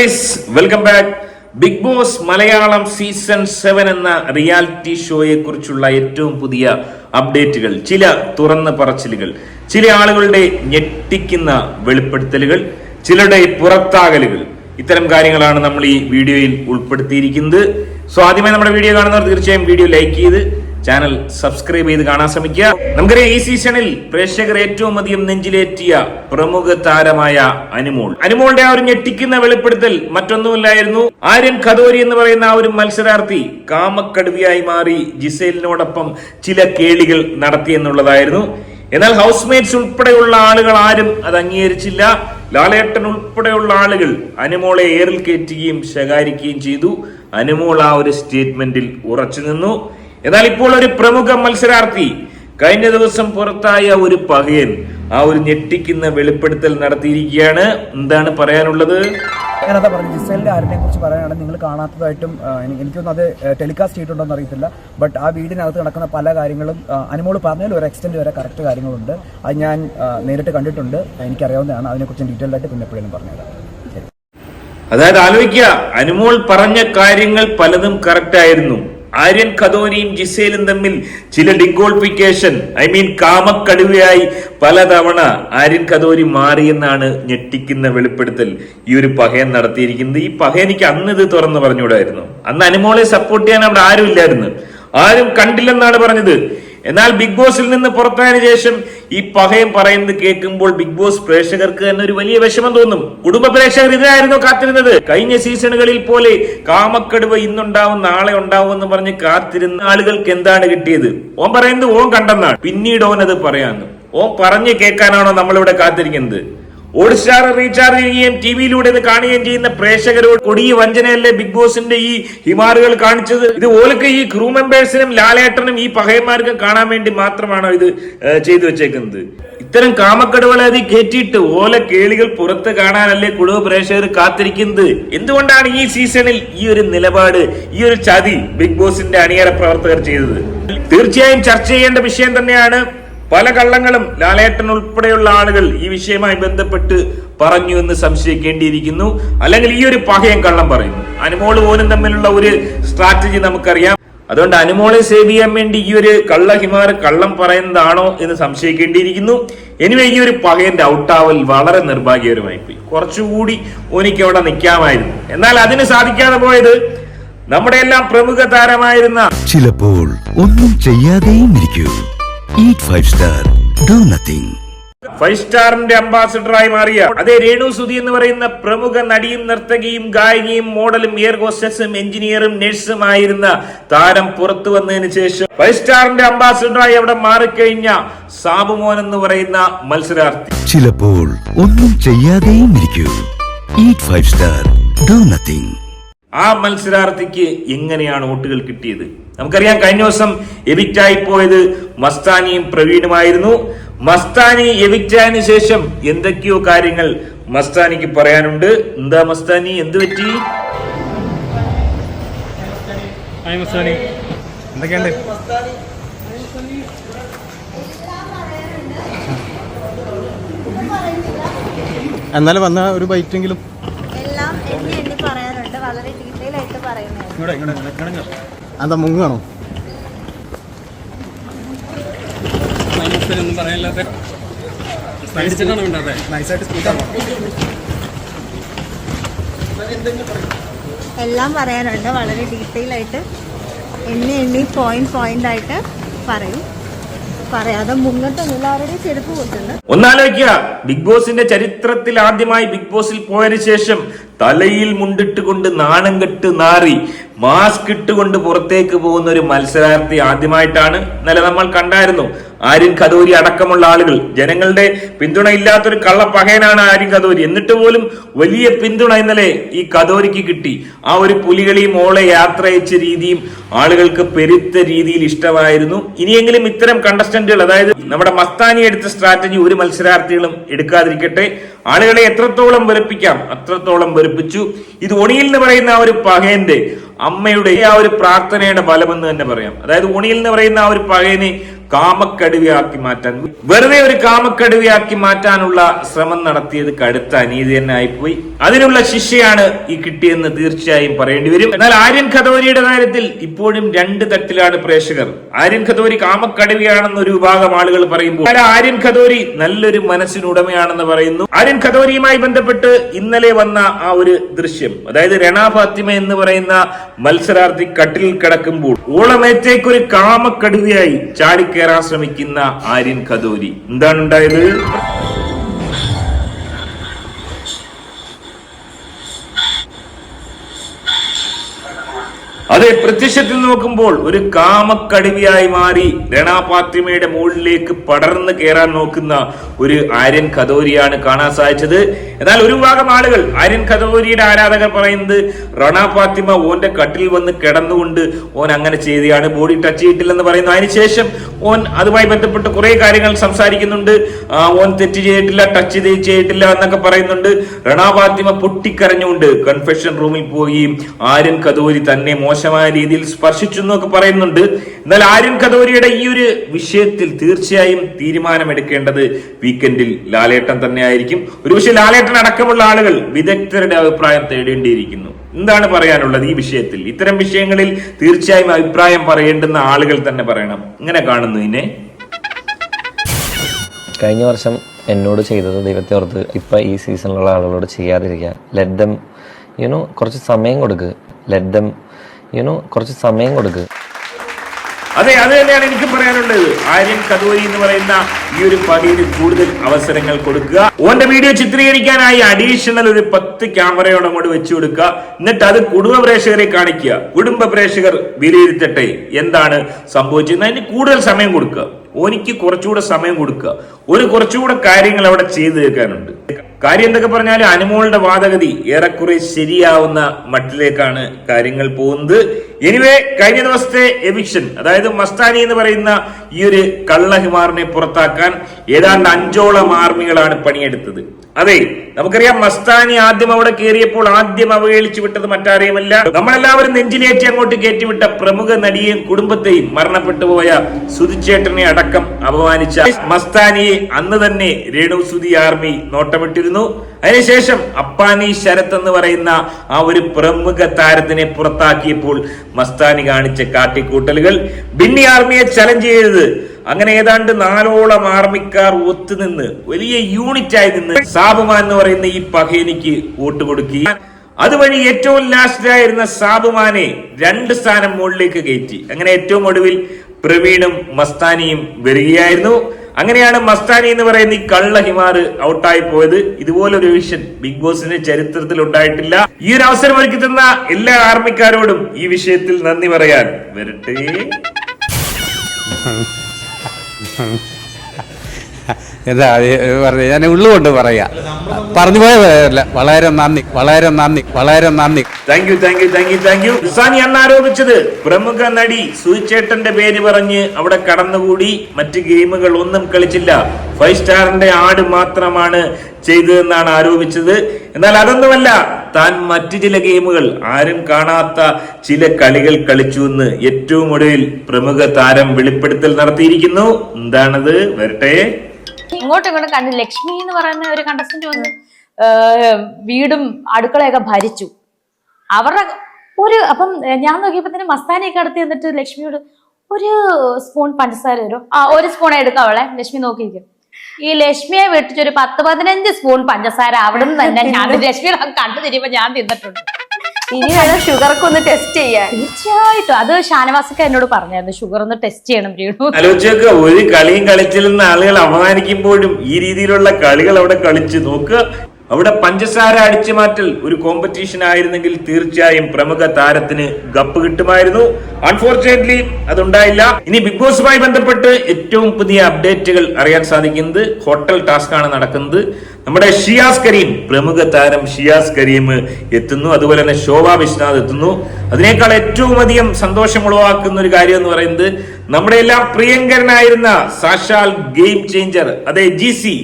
Guys welcome back big boss Malayalam season seven എന്ന reality ഷോയെ കുറിച്ചുള്ള ഏറ്റവും പുതിയ അപ്ഡേറ്റുകൾ ചില തുറന്ന പറച്ചിലുകൾ ചില ആളുകളുടെ ഞെട്ടിക്കുന്ന വെളിപ്പെടുത്തലുകൾ ചിലരുടെ പുറത്താകലുകൾ. ഇത്തരം കാര്യങ്ങളാണ് നമ്മൾ ഈ വീഡിയോയിൽ ഉൾപ്പെടുത്തിയിരിക്കുന്നത്. സോ ആദ്യമായി നമ്മുടെ വീഡിയോ കാണുന്നവർ തീർച്ചയായും വീഡിയോ ലൈക്ക് ചെയ്ത് ചാനൽ സബ്സ്ക്രൈബ് ചെയ്ത് കാണാൻ ശ്രമിക്കുക. നമുക്കറിയാം ഈ സീസണിൽ പ്രേക്ഷകർ ഏറ്റവും അധികം നെഞ്ചിലേറ്റിയ പ്രമുഖ താരമായ അനുമോൾ. അനുമോളുടെ ആ ഒരു ഞെട്ടിക്കുന്ന വെളിപ്പെടുത്തൽ മറ്റൊന്നുമില്ലായിരുന്നു. ആര്യൻ ഖദോരി എന്ന് പറയുന്ന ആ ഒരു മത്സരാർത്ഥി കാമക്കടുവിയായി മാറി ജിസേലിനോടൊപ്പം ചില കേളികൾ നടത്തി എന്നുള്ളതായിരുന്നു. എന്നാൽ ഹൗസ് മേറ്റ്സ് ഉൾപ്പെടെയുള്ള ആളുകൾ ആരും അത് അംഗീകരിച്ചില്ല. ലാലേട്ടൻ ഉൾപ്പെടെയുള്ള ആളുകൾ അനുമോളെ ഏറിൽ കയറ്റുകയും ശകാരിക്കുകയും ചെയ്തു. അനുമോൾ ആ ഒരു സ്റ്റേറ്റ്മെന്റിൽ ഉറച്ചു നിന്നു. എന്നാൽ ഇപ്പോൾ ഒരു പ്രമുഖ മത്സരാർത്ഥി കഴിഞ്ഞ ദിവസം പുറത്തായ ഒരു പകയൻ ആ ഒരു ഞെട്ടിക്കുന്ന വെളിപ്പെടുത്തൽ നടത്തിയിരിക്കുകയാണ്. എന്താണ് പറയാനുള്ളത്? ഞാനതാ പറഞ്ഞു ജിസേലിന്റെ ആരിനെ കുറിച്ച് പറയാനാണെങ്കിൽ നിങ്ങൾ കാണാത്തതായിട്ടും എനിക്കൊന്നും അത് ടെലികാസ്റ്റ് ചെയ്തിട്ടുണ്ടോ എന്ന് അറിയത്തില്ല. ബട്ട് ആ വീടിനകത്ത് നടക്കുന്ന പല കാര്യങ്ങളും അനുമോൾ പറഞ്ഞതിൽ ഒരു എക്സ്റ്റെന്റ് വരെ കറക്റ്റ് കാര്യങ്ങളുണ്ട്. അത് ഞാൻ നേരിട്ട് കണ്ടിട്ടുണ്ട്. എനിക്കറിയാവുന്നതാണ്. അതിനെക്കുറിച്ച് ഡീറ്റെയിൽ ആയിട്ട് പിന്നെ എപ്പോഴും പറഞ്ഞുതരാം. അതായത് ആലോചിക്കുക അനുമോൾ പറഞ്ഞ കാര്യങ്ങൾ പലതും കറക്റ്റ് ആയിരുന്നു. ആര്യൻ ഖദോനിയും ജിസേലും തമ്മിൽ ചില ഡിഗോൾഫിക്കേഷൻ ഐ മീൻ കാമക്കടുവയായി പലതവണ ആര്യൻ ഖദോരി മാറിയെന്നാണ് ഞെട്ടിക്കുന്ന വെളിപ്പെടുത്തൽ ഈ ഒരു പഹയൻ നടത്തിയിരിക്കുന്നത്. ഈ പഹയനിക്ക് അന്ന് ഇത് തുറന്നു പറഞ്ഞുകൂടായിരുന്നു. അന്ന് അനുമോളെ സപ്പോർട്ട് ചെയ്യാൻ അവിടെ ആരും ഇല്ലായിരുന്നു. ആരും കണ്ടില്ലെന്നാണ് പറഞ്ഞത്. എന്നാൽ ബിഗ് ബോസിൽ നിന്ന് പുറത്തായതിനു ശേഷം ഈ പഹയം പറയുന്നത് കേൾക്കുമ്പോൾ ബിഗ് ബോസ് പ്രേക്ഷകർക്ക് തന്നെ ഒരു വലിയ വിഷമം തോന്നും. കുടുംബ പ്രേക്ഷകർ ഇതിനായിരുന്നു കാത്തിരുന്നത്. കഴിഞ്ഞ സീസണുകളിൽ പോലെ കാമക്കടുവ ഇന്നുണ്ടാവും നാളെ ഉണ്ടാവും എന്ന് പറഞ്ഞ് കാത്തിരുന്ന ആളുകൾക്ക് എന്താണ് കിട്ടിയത്? ഓൻ പറയുന്നത് ഓൻ കണ്ടെന്നാണ്. പിന്നീട് ഓൻ അത് പറയാന്ന്. ഓൻ പറഞ്ഞു കേൾക്കാനാണോ നമ്മളിവിടെ കാത്തിരിക്കുന്നത്? ഓട്സ്റ്റാർ റീചാർജ് ചെയ്യുകയും ടി വിയിലൂടെ ഇത് കാണുകയും ചെയ്യുന്ന പ്രേക്ഷകരോട് കൊടിയ വഞ്ചനയല്ലേ ബിഗ് ബോസിന്റെ ഈ ഹിമാറുകൾ കാണിച്ചത്? ഇത് ഓലക്ക് ഈ ക്രൂ മെമ്പേഴ്സിനും ലാലേട്ടനും ഈ പഹയന്മാർക്കും കാണാൻ വേണ്ടി മാത്രമാണ് ഇത് ചെയ്തു വെച്ചേക്കുന്നത്? ഇത്തരം കാമക്കടവുകളെ അത് കയറ്റിയിട്ട് ഓല കേളികൾ പുറത്ത് കാണാനല്ലേ കുടുംബ പ്രേക്ഷകർ കാത്തിരിക്കുന്നത്? എന്തുകൊണ്ടാണ് ഈ സീസണിൽ ഈ ഒരു നിലപാട് ഈ ഒരു ചതി ബിഗ് ബോസിന്റെ അണിയറ പ്രവർത്തകർ ചെയ്തത്? തീർച്ചയായും ചർച്ച ചെയ്യേണ്ട വിഷയം തന്നെയാണ് പല കള്ളങ്ങളും ലാലേട്ടൻ ഉൾപ്പെടെയുള്ള ആളുകൾ ഈ വിഷയവുമായി ബന്ധപ്പെട്ട് പറഞ്ഞു എന്ന് സംശയിക്കേണ്ടിയിരിക്കുന്നു. അല്ലെങ്കിൽ ഈ ഒരു പകയം കള്ളം പറയുന്നു. അനുമോൾ പോലും തമ്മിലുള്ള ഒരു സ്ട്രാറ്റജി നമുക്കറിയാം. അതുകൊണ്ട് അനുമോളെ സേവ് ചെയ്യാൻ വേണ്ടി ഈ ഒരു കള്ള കള്ളം പറയുന്നതാണോ എന്ന് സംശയിക്കേണ്ടിയിരിക്കുന്നു. എനിവേ ഈ ഒരു പകയന്റെ ഔട്ടാവൽ വളരെ നിർഭാഗ്യകരമായി പോയി കുറച്ചുകൂടി ഓനിക്ക് അവിടെ നിൽക്കാമായിരുന്നു. എന്നാൽ അതിന് സാധിക്കാതെ പോയത് നമ്മുടെ എല്ലാം പ്രമുഖ താരമായിരുന്ന ചിലപ്പോൾ ഒന്നും ചെയ്യാതെയും ഇരിക്കൂ. Eat five star do nothing five സ്റ്റാറിന്റെ അംബാസിഡറായി മാറിയ അതേ രേണു സുധി എന്ന് പറയുന്ന പ്രമുഖ നടിയും നർത്തകിയും ഗായികയും മോഡലും എയർ ഹോസ്റ്റസും എഞ്ചിനീയറും നഴ്സും ആയിരുന്ന താരം പുറത്തു വന്നതിന് ശേഷം ഫൈവ് സ്റ്റാറിന്റെ അംബാസിഡറായി അവിടെ മാറിക്കഴിഞ്ഞ സാബുമോൻ എന്ന് പറയുന്ന മത്സരാർത്ഥി. ചിലപ്പോൾ ഒന്നും ചെയ്യാതെയും ഇരിക്കൂ. Eat five star do nothing ആ മത്സരാർത്ഥിക്ക് എങ്ങനെയാണ് വോട്ടുകൾ കിട്ടിയത്? നമുക്കറിയാം കഴിഞ്ഞ ദിവസം എവിക്റ്റ് ആയി പോയത് മസ്താനിയും പ്രവീണുമായിരുന്നു. മസ്താനി എവിക്റ്റ് ആയതിനു ശേഷം എന്തൊക്കെയോ കാര്യങ്ങൾ മസ്താനിക്ക് പറയാനുണ്ട്. എന്താ മസ്താനി? എന്ത് പറ്റി? എന്തൊക്കെയുണ്ട്? എന്നാലും വന്ന ഒരു ബൈറ്റെങ്കിലും. എല്ലാം എണ്ണി എണ്ണി പറയാനുണ്ട്. വളരെ ഡീറ്റെയിൽ ആയിട്ട് പറയുന്നതായിരുന്നു എന്താ മുങ്ങാണോ എല്ലാം പറയാനുണ്ട്. വളരെ ഡീറ്റെയിൽ ആയിട്ട് എണ്ണി എണ്ണി പോയിന്റ് പോയിന്റ് ആയിട്ട് പറയും. പറയാതെ മുങ്ങത്തൊന്നുമില്ല ആരുടെ ചെരുപ്പ് കൊണ്ടുണ്ട് ഒന്നാലോചിക്കുക. ബിഗ് ബോസിന്റെ ചരിത്രത്തിൽ ആദ്യമായി ബിഗ് ബോസിൽ പോയതിനു ശേഷം തലയിൽ മുണ്ടിട്ടുകൊണ്ട് നാണം കെട്ട് നാറി മാസ്ക് ഇട്ടുകൊണ്ട് പുറത്തേക്ക് പോകുന്ന ഒരു മത്സരാർത്ഥി ആദ്യമായിട്ടാണ് ഇന്നലെ നമ്മൾ കണ്ടായിരുന്നു. ആര്യൻ ഖദോരി അടക്കമുള്ള ആളുകൾ. ജനങ്ങളുടെ പിന്തുണ ഇല്ലാത്തൊരു കള്ളപ്പകയനാണ് ആര്യൻ ഖദോരി എന്നിട്ട് പോലും വലിയ പിന്തുണ ഇന്നലെ ഈ ഖദോരിക്ക് കിട്ടി. ആ ഒരു പുലികളി ഓളെ യാത്ര അയച്ച രീതിയും ആളുകൾക്ക് പെരുത്ത രീതിയിൽ ഇഷ്ടമായിരുന്നു. ഇനിയെങ്കിലും ഇത്തരം കണ്ടസ്റ്റന്റുകൾ അതായത് നമ്മുടെ മസ്താനി എടുത്ത സ്ട്രാറ്റജി ഒരു മത്സരാർത്ഥികളും എടുക്കാതിരിക്കട്ടെ. ആളുകളെ എത്രത്തോളം വെറുപ്പിക്കാം അത്രത്തോളം വെറുപ്പിച്ചു ഇത് ഒണിയിൽ എന്ന് പറയുന്ന ആ ഒരു പകയന്റെ അമ്മയുടെ ആ ഒരു പ്രാർത്ഥനയുടെ ഫലമെന്ന് തന്നെ പറയാം. അതായത് ഒണിയിൽ എന്ന് പറയുന്ന ആ ഒരു പകയനെ കാമക്കടുവയാക്കി മാറ്റാൻ വെറുതെ ഒരു കാമക്കടുവയാക്കി മാറ്റാനുള്ള ശ്രമം നടത്തിയത് കടുത്ത അനീതി തന്നെ ആയിപ്പോയി. അതിനുള്ള ശിക്ഷയാണ് ഈ കിട്ടിയെന്ന് തീർച്ചയായും പറയേണ്ടി വരും. എന്നാൽ ആര്യൻ ഖതോരിയുടെ കാര്യത്തിൽ ഇപ്പോഴും രണ്ട് തട്ടിലാണ് പ്രേക്ഷകർ. ആര്യൻ ഖതോരി കാമക്കടുവയാണെന്ന് ഒരു വിഭാഗം ആളുകൾ പറയുമ്പോൾ ആര്യൻ ഖതോരി നല്ലൊരു മനസ്സിനുടമയാണെന്ന് പറയുന്നു. ആര്യൻ ഖതോരിയുമായി ബന്ധപ്പെട്ട് ഇന്നലെ വന്ന ആ ഒരു ദൃശ്യം അതായത് രണാ ഫാത്തിമ എന്ന് പറയുന്ന മത്സരാർത്ഥി കട്ടിലിൽ കിടക്കുമ്പോൾ ഓളമേറ്റേക്കൊരു കാമക്കടുവയായി കാമക്കടുവയായി ചാടിക്കേറാൻ ശ്രമിക്കുന്ന ആര്യൻ കദൂരി എന്താണ് ഉണ്ടായത്? അതെ പ്രത്യക്ഷത്തിൽ നോക്കുമ്പോൾ ഒരു കാമക്കടുവിയായി മാറി രണാ ഫാത്തിമയുടെ മുകളിലേക്ക് പടർന്ന് കയറാൻ നോക്കുന്ന ഒരു ആര്യൻ ഖദോരിയാണ് കാണാൻ സാധിച്ചത്. എന്നാൽ ഒരു ഭാഗം ആളുകൾ ആര്യൻ ഖദോരിയുടെ ആരാധകർ പറയുന്നത് റണാപാത്തിമ ഓന്റെ കട്ടിൽ വന്ന് കിടന്നുകൊണ്ട് ഓൻ അങ്ങനെ ചെയ്തെയാണ് ബോഡി ടച്ച് ചെയ്തിട്ടില്ലെന്ന് പറയുന്നു. അതിനുശേഷം ഓൻ അതുമായി ബന്ധപ്പെട്ട് കുറെ കാര്യങ്ങൾ സംസാരിക്കുന്നുണ്ട്. ഓൻ തെറ്റ് ചെയ്തിട്ടില്ല ടച്ച് ചെയ്തിട്ടില്ല എന്നൊക്കെ പറയുന്നുണ്ട്. റണാപാത്തിമ പൊട്ടിക്കരഞ്ഞുകൊണ്ട് കൺഫെഷൻ റൂമിൽ പോയി ആര്യൻ കദോരി തന്നെ മോശമായ രീതിയിൽ സ്പർശിച്ചു എന്നൊക്കെ പറയുന്നുണ്ട്. എന്നാൽ ആര്യൻ കദോരിയുടെ ഈ ഒരു വിഷയത്തിൽ തീർച്ചയായും തീരുമാനമെടുക്കേണ്ടത് വീക്കെൻഡിൽ ലാലേട്ടൻ തന്നെ ആയിരിക്കും ഒരുപക്ഷെ ലാലേട്ടൻ അടക്കമുള്ള ആളുകൾ വിദഗ്ധരുടെ അഭിപ്രായം തേടേണ്ടിയിരിക്കുന്നു. എന്താണ് പറയാനുള്ളത് ഈ വിഷയത്തിൽ? ഇത്തരം വിഷയങ്ങളിൽ തീർച്ചയായും അഭിപ്രായം പറയേണ്ടുന്ന ആളുകൾ തന്നെ പറയണം. ഇങ്ങനെ കാണുന്നു ഇതിനെ? കഴിഞ്ഞ വർഷം എന്നോട് ചെയ്തത് ദൈവത്തെ ഓർത്ത് ഇപ്പം ഈ സീസണിലുള്ള ആളുകളോട് ചെയ്യാതിരിക്കുക ദം യുനോ കുറച്ച് സമയം കൊടുക്കുക ദം യുനോ കുറച്ച് സമയം കൊടുക്കുക അതെ അത് തന്നെയാണ് എനിക്ക് പറയാനുള്ളത്. ആര്യൻ കദോരി എന്ന് പറയുന്ന ഈ ഒരു പടിയിൽ കൂടുതൽ അവസരങ്ങൾ കൊടുക്കുക. ഓന്റെ വീഡിയോ ചിത്രീകരിക്കാനായി അഡീഷണൽ ഒരു പത്ത് ക്യാമറയോടെ അങ്ങോട്ട് വെച്ചു കൊടുക്കുക. എന്നിട്ട് അത് കുടുംബ പ്രേക്ഷകരെ കാണിക്കുക. കുടുംബ പ്രേക്ഷകർ വിലയിരുത്തട്ടെ എന്താണ് സംഭവിച്ചത്. അതിന് കൂടുതൽ സമയം കൊടുക്കുക. ഓനിക്ക് കുറച്ചുകൂടെ സമയം കൊടുക്കുക. ഒരു കുറച്ചുകൂടെ കാര്യങ്ങൾ അവിടെ ചെയ്തു തീർക്കാനുണ്ട്. കാര്യം എന്തൊക്കെ പറഞ്ഞാൽ അനുമോളുടെ വാദഗതി ഏറെക്കുറെ ശരിയാവുന്ന മട്ടിലേക്കാണ് കാര്യങ്ങൾ പോകുന്നത്. എനിവേ കഴിഞ്ഞ ദിവസത്തെ എവിക്ഷൻ അതായത് മസ്താനി എന്ന് പറയുന്ന ഈ ഒരു കള്ളഹിമാറിനെ പുറത്താക്കാൻ ഏതാണ്ട് അഞ്ചോളം ആർമികളാണ് പണിയെടുത്തത്. അതെ നമുക്കറിയാം മസ്താനി ആദ്യം അവിടെ കയറിയപ്പോൾ ആദ്യം അവഹേളിച്ചു വിട്ടത് മറ്റാരെയുമല്ല. നമ്മളെല്ലാവരും നെഞ്ചിലേറ്റി അങ്ങോട്ട് കയറ്റിവിട്ട പ്രമുഖ നടിയെയും കുടുംബത്തെയും മരണപ്പെട്ടു പോയ സുധിച്ചേട്ടനെ അടക്കം അപമാനിച്ച മസ്താനിയെ അന്ന് തന്നെ രേണു സുതി ആർമി നോട്ടമിട്ടിരുന്നു. അതിനുശേഷം അപ്പാനി ശരത് എന്ന് പറയുന്ന ആ ഒരു പ്രമുഖ താരത്തിനെ പുറത്താക്കിയപ്പോൾ മസ്താനി കാണിച്ച കാട്ടിക്കൂട്ടലുകൾ. ബിന്നി ആർമിയെ ചലഞ്ച് ചെയ്തത്. അങ്ങനെ ഏതാണ്ട് നാലോളം ആർമിക്കാർ ഒത്തുനിന്ന് വലിയ യൂണിറ്റ് ആയി നിന്ന് സാബുമാൻ എന്ന് പറയുന്ന ഈ പഹേനിക്ക് വോട്ട് കൊടുക്കി. അതുവഴി ഏറ്റവും ലാസ്റ്റിലായിരുന്ന സാബുമാനെ രണ്ട് സ്ഥാനം മുകളിലേക്ക് കയറ്റി. അങ്ങനെ ഏറ്റവും ഒടുവിൽ പ്രവീണും മസ്താനിയും വരികയായിരുന്നു. അങ്ങനെയാണ് മസ്താനി എന്ന് പറയുന്ന ഈ കള്ള ഹിമാർ ഔട്ടായി പോയത്. ഇതുപോലൊരു വിഷൻ ബിഗ് ബോസിന്റെ ചരിത്രത്തിൽ ഉണ്ടായിട്ടില്ല. ഈ ഒരു അവസരം ഒരുക്കി തന്ന എല്ലാ ആർമിക്കാരോടും ഈ വിഷയത്തിൽ നന്ദി പറയാൻ. വരട്ടെ. എന്താ പറഞ്ഞു ഞാൻ ഉള്ളുകൊണ്ട് പറയാ. പറഞ്ഞു പോയതല്ല വളരെ നന്ദി വളരെ നന്ദി വളരെ നന്ദി. Thank you thank you thank you thank you Sani അന്ന് ആരോപിച്ചത് പ്രമുഖ നടി സുചേട്ടന്റെ പേര് പറഞ്ഞ് അവിടെ കടന്നുകൂടി മറ്റ് ഗെയിമുകൾ ഒന്നും കളിച്ചില്ല. ഫൈവ് സ്റ്റാറിന്റെ ആട് മാത്രമാണ് ചെയ്തതെന്നാണ് ആരോപിച്ചത്. എന്നാൽ അതൊന്നുമല്ല താൻ മറ്റു ചില ഗെയിമുകൾ ആരും കാണാത്ത ചില കളികൾ കളിച്ചു എന്ന് ഏറ്റവും ഒടുവിൽ പ്രമുഖ താരം വെളിപ്പെടുത്തൽ നടത്തിയിരിക്കുന്നു. എന്താണത്? വരട്ടെ. ഇങ്ങോട്ടും ഇങ്ങോട്ടും കണ്ടു ലക്ഷ്മി എന്ന് പറയുന്ന ഒരു കണ്ടസ്റ്റന്റ് വന്ന് വീടും അടുക്കളയൊക്കെ ഭരിച്ചു. അവരുടെ ഒരു അപ്പം ഞാൻ നോക്കിയപ്പോ തന്നെ മസ്താനിയൊക്കെ അടുത്ത് എന്നിട്ട് ലക്ഷ്മിയോട് ഒരു സ്പൂൺ പഞ്ചസാര തരും? ആ ഒരു സ്പൂൺ എടുക്കാം അവളെ? ലക്ഷ്മി നോക്കിയിരിക്കും. ഈ ലക്ഷ്മിയെ വിട്ടിട്ട് ഒരു പത്ത് പതിനഞ്ച് സ്പൂൺ പഞ്ചസാര അവിടെ നിന്ന് തന്നെ. ഞാൻ ലക്ഷ്മിയെ കണ്ടു തിരിയുമ്പോ ഞാൻ തിന്നിട്ടുണ്ട്. ഇനി വേണം ഷുഗർക്ക് ഒന്ന് ടെസ്റ്റ് ചെയ്യാൻ. തീർച്ചയായിട്ടും. അത് ഷാനവാസൊക്കെ എന്നോട് പറഞ്ഞായിരുന്നു. ഷുഗർ ഒന്ന് ടെസ്റ്റ് ചെയ്യണം രീണു ആലോചിച്ചൊക്കെ ഒരു കളിയും കളിച്ചില്ലെന്ന് ആളുകൾ അപമാനിക്കുമ്പോഴും ഈ രീതിയിലുള്ള കളികൾ അവിടെ കളിച്ച് നോക്കുക. അവിടെ പഞ്ചസാര അടിച്ചു മാറ്റൽ ഒരു കോമ്പറ്റീഷൻ ആയിരുന്നെങ്കിൽ തീർച്ചയായും പ്രമുഖ താരത്തിന് ഗപ്പ് കിട്ടുമായിരുന്നു. അൺഫോർച്ചുനേറ്റ്ലി അതുണ്ടായില്ല. ഇനി ബിഗ് ബോസുമായി ബന്ധപ്പെട്ട് ഏറ്റവും പുതിയ അപ്ഡേറ്റുകൾ അറിയാൻ സാധിക്കുന്നത് ഹോട്ടൽ ടാസ്ക് ആണ് നടക്കുന്നത്. നമ്മുടെ ഷിയാസ് കരീം പ്രമുഖ താരം ഷിയാസ് കരീം എത്തുന്നു. അതുപോലെ തന്നെ ശോഭ വിശ്വനാഥ് എത്തുന്നു. അതിനേക്കാൾ ഏറ്റവും അധികം സന്തോഷം ഉളവാക്കുന്ന ഒരു കാര്യം എന്ന് പറയുന്നത് നമ്മുടെ എല്ലാം പ്രിയങ്കരനായിരുന്ന സാഷാൽ ഗെയിം ചേഞ്ചർ അതെ ജി സി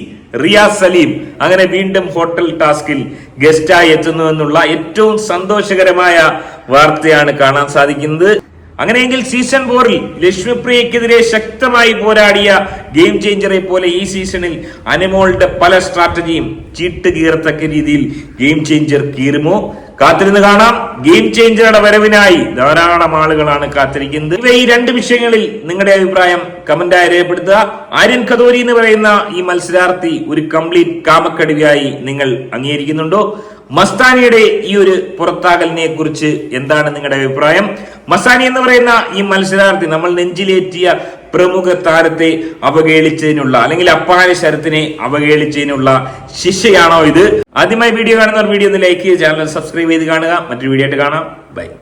റിയാസ് സലീം അങ്ങനെ വീണ്ടും ഹോട്ടൽ ടാസ്കിൽ ഗസ്റ്റായി എത്തുന്നു എന്നുള്ള ഏറ്റവും സന്തോഷകരമായ വാർത്തയാണ് കാണാൻ സാധിക്കുന്നത്. അങ്ങനെയെങ്കിൽ സീസൺ ഫോറിൽ ലക്ഷ്മിപ്രിയക്കെതിരെ ശക്തമായി പോരാടിയ ഗെയിം ചേഞ്ചറെ പോലെ ഈ സീസണിൽ അനിമോളുടെ പല സ്ട്രാറ്റജിയും ചീട്ട് കീറത്തക്ക രീതിയിൽ ഗെയിം ചേഞ്ചർ കീറുമോ? കാത്തിരുന്ന് കാണാം. ഗെയിം ചേഞ്ചറുടെ വരവിനായി ധാരാളം ആളുകളാണ് കാത്തിരിക്കുന്നത്. ഇവ ഈ രണ്ട് വിഷയങ്ങളിൽ നിങ്ങളുടെ അഭിപ്രായം കമന്റായി രേഖപ്പെടുത്തുക. ആര്യൻ കദോരി എന്ന് പറയുന്ന ഈ മത്സരാർത്ഥി ഒരു കംപ്ലീറ്റ് കാമക്കടുവയായി നിങ്ങൾ അംഗീകരിക്കുന്നുണ്ടോ? മസ്താനിയുടെ ഈ ഒരു പുറത്താകലിനെ കുറിച്ച് എന്താണ് നിങ്ങളുടെ അഭിപ്രായം? മസാനി എന്ന് പറയുന്ന ഈ മത്സരാർത്ഥി നമ്മൾ നെഞ്ചിലേറ്റിയ പ്രമുഖ താരത്തെ അവഹേളിച്ചതിനുള്ള അല്ലെങ്കിൽ അപ്പാര ശരത്തിനെ അവഹേളിച്ചതിനുള്ള ശിക്ഷയാണോ ഇത്? ആദ്യമായി വീഡിയോ കാണുന്നവർ വീഡിയോ ഒന്ന് ലൈക്ക് ചെയ്ത് ചാനൽ സബ്സ്ക്രൈബ് ചെയ്ത് കാണുക. മറ്റൊരു വീഡിയോ ആയിട്ട് കാണാം. ബൈ